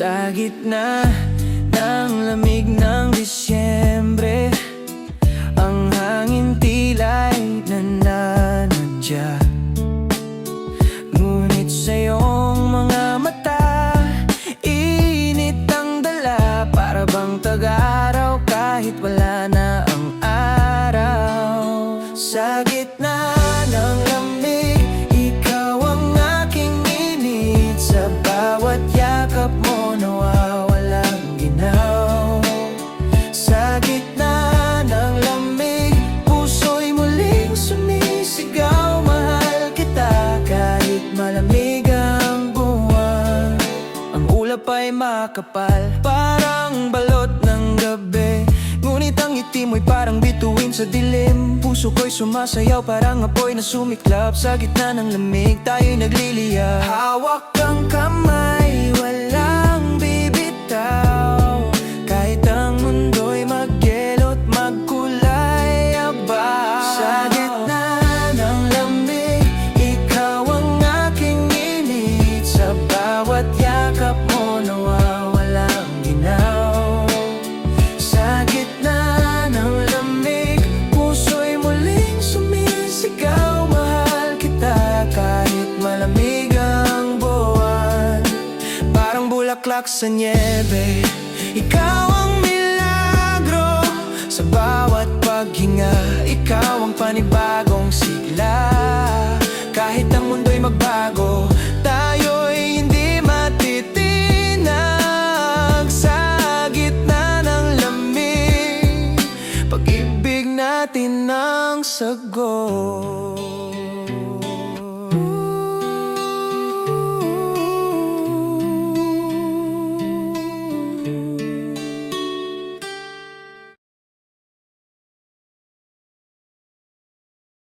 Sa gitna ng lamig ng Disyembre Ang hangin tila'y nananadya malamig ang buwan. Ang ulap ay makapal Parang balot ng gabi. Ngunit ang ngiti mo'y parang bituin sa dilim. Puso ko'y sumasayaw parang apoy na sumiklap Sa gitna ng lamig tayo'y nagliliya Hawak ang kamay, Parang bulaklak sa niebe. Ikaw ang milagro Sa bawat paghinga. Ikaw ang panibagong sigla. Kahit ang mundo'y magbago Tayo'y hindi matitinag. Sa gitna ng lamig Pag-ibig natin ang sagot